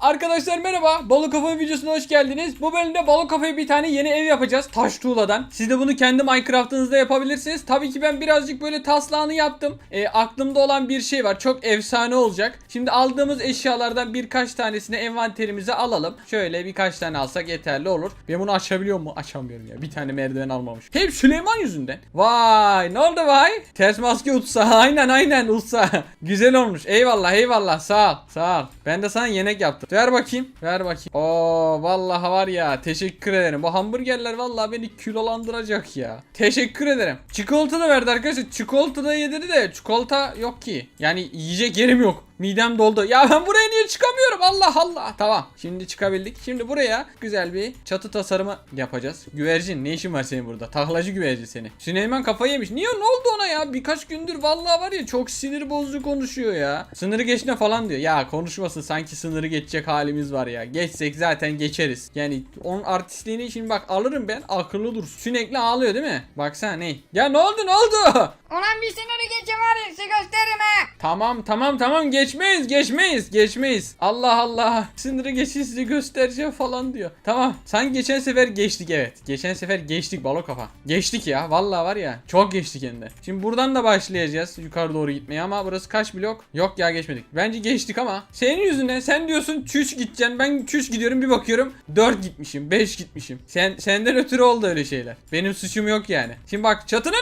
Arkadaşlar merhaba. Balık Kafa videosuna hoş geldiniz. Bu bölümde Balık Kafa'ya bir tane yeni ev yapacağız. Taş tuğladan. Siz de bunu kendi Minecraft'ınızda yapabilirsiniz. Tabii ki ben birazcık böyle taslağını yaptım. E, aklımda olan bir şey var. Çok efsane olacak. Şimdi aldığımız eşyalardan birkaç tanesini envanterimize alalım. Şöyle birkaç tane alsak yeterli olur. Ben bunu açabiliyor mu? Açamıyorum ya. Bir tane merdiven almamış. Hep Süleyman yüzünden. Vay ne oldu vay? Ters maske utsa. Aynen aynen utsa. Güzel olmuş. Eyvallah eyvallah. Sağ ol. Sağ ol. Ben de sana yemek yaptım. Ver bakayım. Ver bakayım. Oo vallahi var ya. Teşekkür ederim. Bu hamburgerler vallahi beni kilolandıracak ya. Teşekkür ederim. Çikolata da verdi arkadaşlar. Çikolata da yedirdi de çikolata yok ki. Yani yiyecek yerim yok. Midem doldu. Ya ben buraya niye çıkamıyorum? Allah Allah. Tamam. Şimdi çıkabildik. Şimdi buraya güzel bir çatı tasarımı yapacağız. Güvercin ne işin var senin burada? Taklacı güvercin seni. Süleyman kafayı yemiş. Niye ne oldu ona ya? Birkaç gündür vallahi var ya çok sinir bozucu konuşuyor ya. Sınırı geçme falan diyor. Ya konuşmasın sanki sınırı geçecek halimiz var ya. Geçsek zaten geçeriz. Yani onun artistliğini şimdi bak alırım ben akıllı dursun. Sürekli ağlıyor değil mi? Baksana ne? Ya ne oldu ne oldu? Ulan bir sınırı geçe var ya size gösteririm ha. Tamam tamam tamam geçmeyiz geçmeyiz geçmeyiz. Allah Allah sınırı geçin size göstereceğim falan diyor. Tamam sen geçen sefer geçtik evet. Geçen sefer geçtik balo kafa. Geçtik ya vallahi var ya çok geçtik hem de. Şimdi buradan da başlayacağız yukarı doğru gitmeye ama burası kaç blok? Yok ya geçmedik. Bence geçtik ama senin yüzünden sen diyorsun çüş gideceksin ben çüş gidiyorum bir bakıyorum 4 gitmişim 5 gitmişim. Sen senden ötürü oldu öyle şeyler. Benim suçum yok yani. Şimdi bak çatının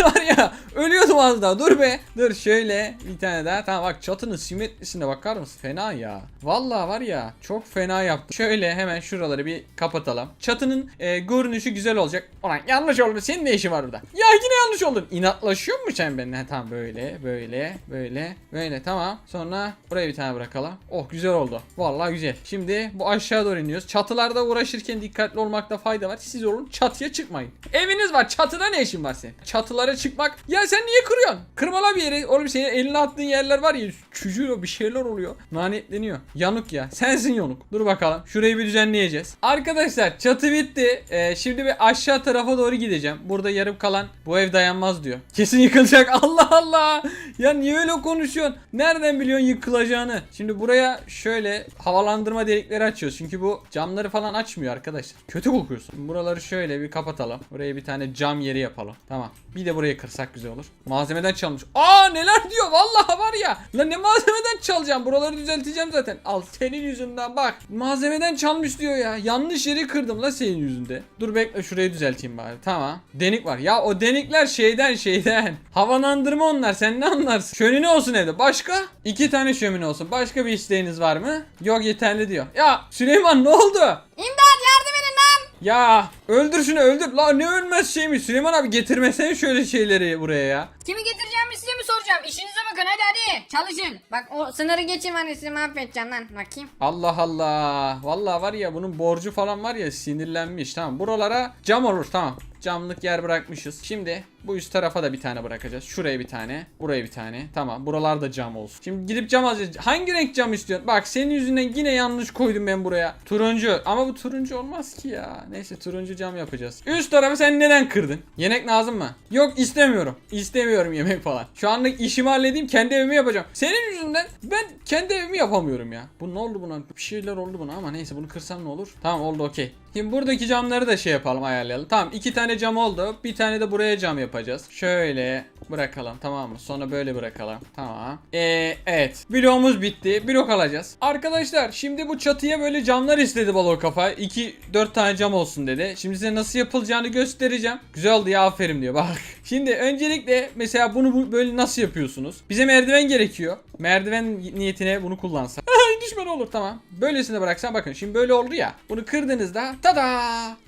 var ya. Ölüyordum az daha. Dur be. Dur şöyle bir tane daha. Tamam bak çatının simetrisine bakar mısın? Fena ya. Vallahi var ya çok fena yaptım. Şöyle hemen şuraları bir kapatalım. Çatının e, görünüşü güzel olacak. Ulan yanlış oldu. Senin ne işin var burada? Ya yine yanlış oldun. İnatlaşıyor mu sen benimle? Ha, tamam böyle böyle böyle böyle tamam. Sonra buraya bir tane bırakalım. Oh güzel oldu. Vallahi güzel. Şimdi bu aşağı doğru iniyoruz. Çatılarda uğraşırken dikkatli olmakta fayda var. Siz olun çatıya çıkmayın. Eviniz var. Çatıda ne işin var senin? Çatılara çıkmak. Ya sen niye kırıyorsun? Kırmala bir yeri. Oğlum senin eline attığın yerler var ya. Çücüyor bir şeyler oluyor. Nanetleniyor. Yanık ya. Sensin yanık. Dur bakalım. Şurayı bir düzenleyeceğiz. Arkadaşlar çatı bitti. Ee, şimdi bir aşağı tarafa doğru gideceğim. Burada yarım kalan bu ev dayanmaz diyor. Kesin yıkılacak. Allah Allah. Ya niye öyle konuşuyorsun? Nereden biliyorsun yıkılacağını? Şimdi buraya şöyle havalandırma delikleri açıyoruz. Çünkü bu camları falan açmıyor arkadaşlar. Kötü kokuyorsun. Buraları şöyle bir kapatalım. Buraya bir tane cam yeri yapalım. Tamam. Bir de burayı kırsak güzel olur. Malzemeden çalmış. Aa neler diyor vallahi var ya. Lan ne malzemeden çalacağım? Buraları düzelteceğim zaten. Al senin yüzünden bak. Malzemeden çalmış diyor ya. Yanlış yeri kırdım la senin yüzünde. Dur bekle şurayı düzelteyim bari. Tamam. Denik var. Ya o denikler şeyden şeyden. Havalandırma onlar. Sen ne anlarsın? Şömine olsun evde. Başka? İki tane şömine olsun. Başka bir isteğiniz var mı? Yok yeterli diyor. Ya Süleyman ne oldu? İmdat yardım edin lan. Ya öldür şunu öldür. La ne ölmez şeymiş. Süleyman abi getirmesene şöyle şeyleri buraya ya. Kimi getireceğimi size mi soracağım? İşinize bakın hadi hadi. Çalışın. Bak o sınırı geçin var ya sizi mahvedeceğim lan. Bakayım. Allah Allah. Vallahi var ya bunun borcu falan var ya sinirlenmiş. Tamam buralara cam olur tamam. Camlık yer bırakmışız. Şimdi bu üst tarafa da bir tane bırakacağız. Şuraya bir tane. Buraya bir tane. Tamam. Buralarda cam olsun. Şimdi gidip cam alacağız. Hangi renk cam istiyorsun? Bak senin yüzünden yine yanlış koydum ben buraya. Turuncu. Ama bu turuncu olmaz ki ya. Neyse turuncu cam yapacağız. Üst tarafı sen neden kırdın? Yemek lazım mı? Yok istemiyorum. İstemiyorum yemek falan. Şu anlık işimi halledeyim. Kendi evimi yapacağım. Senin yüzünden ben kendi evimi yapamıyorum ya. Bu ne oldu buna? Bir şeyler oldu buna ama neyse bunu kırsam ne olur? Tamam oldu okey. Şimdi buradaki camları da şey yapalım ayarlayalım. Tamam iki tane cam oldu. Bir tane de buraya cam yapacağız. Şöyle bırakalım tamam mı? Sonra böyle bırakalım. Tamam. Ee, evet. Bloğumuz bitti. Blok alacağız. Arkadaşlar şimdi bu çatıya böyle camlar istedi balon kafa. 2 4 tane cam olsun dedi. Şimdi size nasıl yapılacağını göstereceğim. Güzel oldu ya aferin diyor bak. Şimdi öncelikle mesela bunu bu- böyle nasıl yapıyorsunuz? Bize merdiven gerekiyor. Merdiven niyetine bunu kullansak. Ay düşman olur tamam. Böylesine bıraksan bakın şimdi böyle oldu ya. Bunu kırdığınızda tada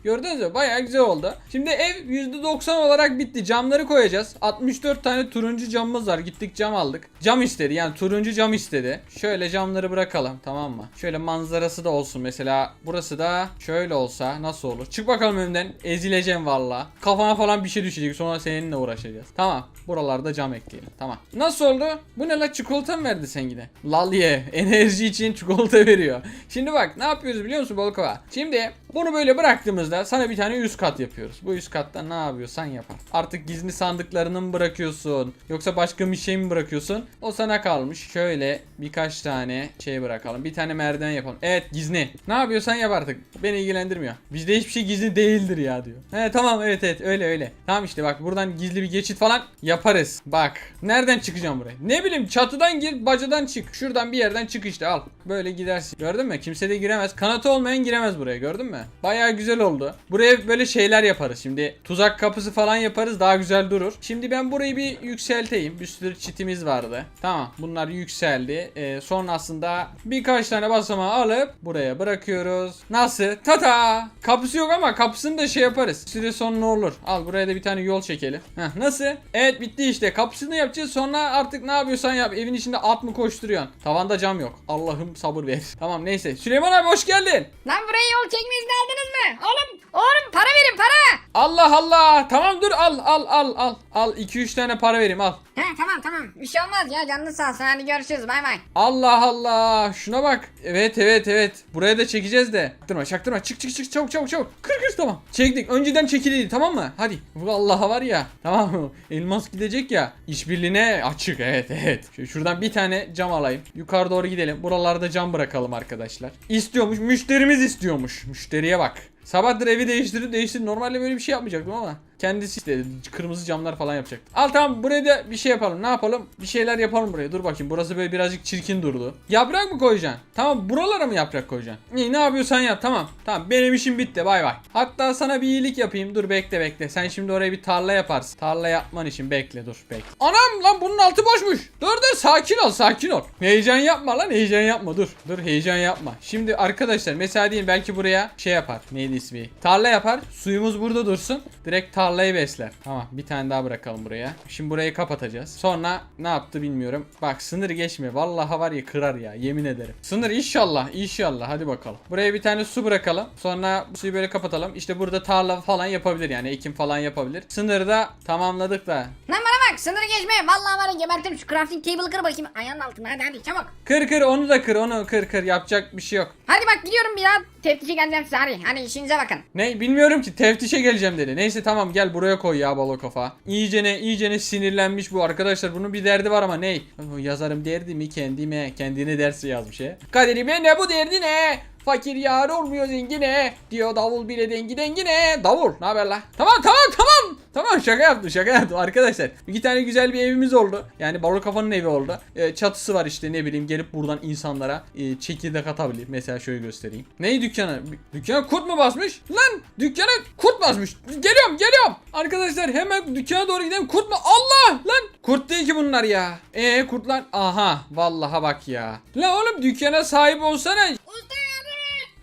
gördünüz mü bayağı güzel oldu. Şimdi ev %90 olarak bitti. Camları koyacağız. 64 tane turuncu camımız var. Gittik cam aldık. Cam istedi yani turuncu cam istedi. Şöyle camları bırakalım tamam mı? Şöyle manzarası da olsun mesela. Burası da şöyle olsa nasıl olur? Çık bakalım önümden. Ezileceğim valla. Kafana falan bir şey düşecek. Sonra seninle uğraşacağız. Tamam. Buralarda cam ekleyelim. Tamam. Nasıl oldu? Bu ne la çikolata mı verdi sen yine? Lal ye. Enerji için çikolata veriyor. Şimdi bak ne yapıyoruz biliyor musun Bolkova? Şimdi Bunu böyle bıraktığımızda sana bir tane üst kat yapıyoruz. Bu üst katta ne yapıyorsan yapar. Artık gizli sandıklarını mı bırakıyorsun? Yoksa başka bir şey mi bırakıyorsun? O sana kalmış. Şöyle birkaç tane şey bırakalım. Bir tane merdiven yapalım. Evet gizli. Ne yapıyorsan yap artık. Beni ilgilendirmiyor. Bizde hiçbir şey gizli değildir ya diyor. He tamam evet evet öyle öyle. Tamam işte bak buradan gizli bir geçit falan yaparız. Bak. Nereden çıkacağım buraya? Ne bileyim çatıdan gir bacadan çık. Şuradan bir yerden çık işte al. Böyle gidersin. Gördün mü? Kimse de giremez. Kanatı olmayan giremez buraya gördün mü? Bayağı güzel oldu. Buraya böyle şeyler yaparız. Şimdi tuzak kapısı falan yaparız daha güzel durur. Şimdi ben burayı bir yükselteyim. Bir sürü çitimiz vardı. Tamam bunlar yükseldi. Ee, sonrasında birkaç tane basamağı alıp buraya bırakıyoruz. Nasıl? Tata! Kapısı yok ama kapısını da şey yaparız. Süre son ne olur? Al buraya da bir tane yol çekelim. Heh, nasıl? Evet bitti işte. Kapısını yapacağız. Sonra artık ne yapıyorsan yap. Evin içinde at mı koşturuyorsun? Tavanda cam yok. Allah'ım sabır ver. Tamam neyse. Süleyman abi hoş geldin. Lan buraya yol çekme izni aldınız mı? Oğlum oğlum para verin para. Allah Allah. Tamam dur al al al al. Al 2-3 tane para vereyim al. He tamam tamam bir şey olmaz ya canlı sağ olsun hadi görüşürüz bay bay. Allah Allah. Şuna bak. Evet evet evet. Buraya da çekeceğiz de. Çaktırma çaktırma. Çık çık çık çabuk çabuk çabuk. Kır kır tamam. Çektik. Önceden çekiliydi tamam mı? Hadi. Vallahi var ya. Tamam mı? Elmas gidecek ya. İşbirliğine açık. Evet evet. Şöyle şuradan bir tane cam alayım. Yukarı doğru gidelim. Buralarda cam bırakalım arkadaşlar. İstiyormuş. Müşterimiz istiyormuş. Müşteriye bak. Sabahtır evi değiştirip değiştirip normalde böyle bir şey yapmayacaktım ama kendisi istedi. Kırmızı camlar falan yapacak. Al tamam buraya da bir şey yapalım. Ne yapalım? Bir şeyler yapalım buraya. Dur bakayım. Burası böyle birazcık çirkin durdu. Yaprak mı koyacaksın? Tamam buralara mı yaprak koyacaksın? İyi ne yapıyorsan yap tamam. Tamam benim işim bitti. Bay bay. Hatta sana bir iyilik yapayım. Dur bekle bekle. Sen şimdi oraya bir tarla yaparsın. Tarla yapman için bekle dur bekle. Anam lan bunun altı boşmuş. Dur dur sakin ol sakin ol. Heyecan yapma lan heyecan yapma dur. Dur heyecan yapma. Şimdi arkadaşlar mesela diyelim belki buraya şey yapar. Neydi ismi? Tarla yapar. Suyumuz burada dursun. Direkt tarlayı besler. Tamam bir tane daha bırakalım buraya. Şimdi burayı kapatacağız. Sonra ne yaptı bilmiyorum. Bak sınır geçme. Vallahi var ya kırar ya yemin ederim. Sınır inşallah inşallah hadi bakalım. Buraya bir tane su bırakalım. Sonra bu suyu böyle kapatalım. İşte burada tarla falan yapabilir yani ekim falan yapabilir. Sınırda tamamladık da. Bana bak sınırı geçme vallahi var ya gebertirim şu crafting table kır bakayım ayağının altına hadi hadi çabuk. Kır kır onu da kır onu kır kır yapacak bir şey yok. Hadi bak gidiyorum bir daha teftişe geleceğim size hadi hadi işinize bakın. Ne bilmiyorum ki teftişe geleceğim dedi. Neyse tamam gel buraya koy ya balo kafa. İyicene iyicene sinirlenmiş bu arkadaşlar. Bunun bir derdi var ama ne? Oh, Yazarım derdimi kendime. Kendine dersi yazmış he. Kaderime ne bu derdi ne? Fakir yar olmuyor zengine diyor davul bile dengi dengine. Davul ne haber la? Tamam tamam tamam. Tamam şaka yaptım şaka yaptım arkadaşlar. İki tane güzel bir evimiz oldu. Yani balo kafanın evi oldu. Ee, çatısı var işte ne bileyim gelip buradan insanlara e, çekirdek atabilir. Mesela şöyle göstereyim. Neyi dükkanı? Dükkana kurt mu basmış? Lan dükkana kurt basmış. Geliyorum geliyorum. Arkadaşlar hemen dükkana doğru gidelim. Kurt mu? Allah lan. Kurt değil ki bunlar ya. Ee kurtlar. Aha vallaha bak ya. La oğlum dükkana sahip olsana. Usta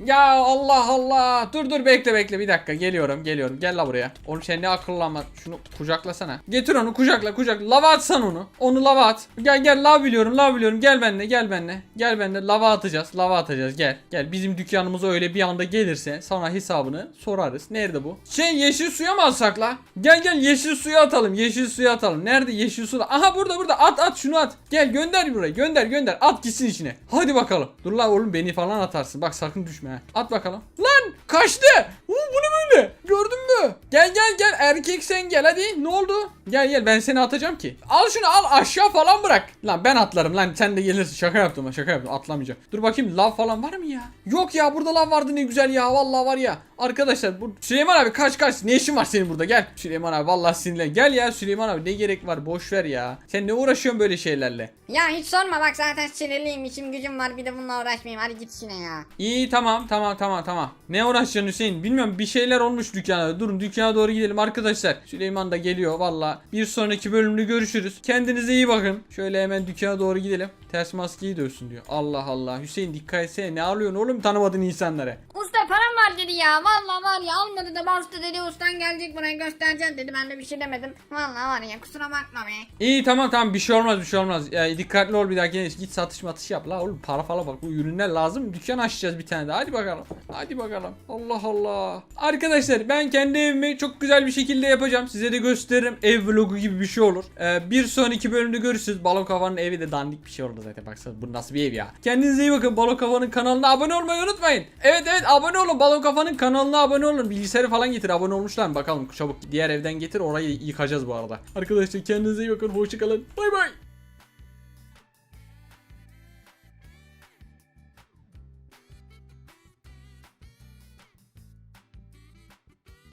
Ya Allah Allah. Dur dur bekle bekle bir dakika geliyorum geliyorum. Gel la buraya. Oğlum sen ne akıllanma. Şunu kucaklasana. Getir onu kucakla kucakla. Lava atsan onu. Onu lava at. Gel gel lav biliyorum lav biliyorum. Gel benimle gel benimle. Gel benimle lava atacağız. Lava atacağız gel. Gel bizim dükkanımıza öyle bir anda gelirse sana hesabını sorarız. Nerede bu? Şey yeşil suya mı atsak la? Gel gel yeşil suya atalım. Yeşil suya atalım. Nerede yeşil su? Aha burada burada at at şunu at. Gel gönder buraya gönder gönder. At gitsin içine. Hadi bakalım. Dur la oğlum beni falan atarsın. Bak sakın düşme ha. At bakalım. Lan kaçtı. Oo, bu ne böyle? Gördün mü? Gel gel gel erkek sen gel hadi. Ne oldu? Gel gel ben seni atacağım ki. Al şunu al aşağı falan bırak. Lan ben atlarım lan sen de gelirsin. Şaka yaptım şaka yaptım atlamayacağım. Dur bakayım lav falan var mı ya? Yok ya burada lav vardı ne güzel ya. Vallahi var ya. Arkadaşlar bu Süleyman abi kaç kaç. Ne işin var senin burada gel. Süleyman abi vallahi sinirlen. Gel ya Süleyman abi ne gerek var boş ver ya. Sen ne uğraşıyorsun böyle şeylerle? Ya hiç sorma bak zaten sinirliyim işim gücüm var bir de bununla uğraşmayayım hadi git işine ya. İyi tamam tamam tamam tamam. Ne uğraşacaksın Hüseyin? Bilmiyorum bir şeyler olmuş dükkana. Durun dükkana doğru gidelim arkadaşlar. Süleyman da geliyor valla. Bir sonraki bölümde görüşürüz. Kendinize iyi bakın. Şöyle hemen dükkana doğru gidelim. Ters maskeyi dövsün diyor. Allah Allah. Hüseyin dikkat etsene. Ne alıyorsun oğlum tanımadığın insanlara? Usta param var dedi ya vallahi var ya almadı da bastı dedi ustan gelecek buraya göstereceğim dedi ben de bir şey demedim. Vallahi var ya kusura bakma be. İyi tamam tamam bir şey olmaz bir şey olmaz. Ya, dikkatli ol bir dahaki git satış matış yap la oğlum para falan bak bu ürünler lazım. Dükkan açacağız bir tane daha. Hadi bakalım. Hadi bakalım. Allah Allah. Arkadaşlar ben kendi evimi çok güzel bir şekilde yapacağım. Size de gösteririm. Ev vlogu gibi bir şey olur. Ee, bir sonraki bölümde görüşürüz. Balon Kafa'nın evi de dandik bir şey oldu zaten. Baksana bu nasıl bir ev ya. Kendinize iyi bakın. Balon Kafa'nın kanalına abone olmayı unutmayın. Evet evet abone olun. Balon Kafa'nın kanalına abone olun. Bilgisayarı falan getir. Abone olmuşlar mı? Bakalım çabuk diğer evden getir. Orayı yıkacağız bu arada. Arkadaşlar kendinize iyi bakın. Hoşçakalın. Bay bay.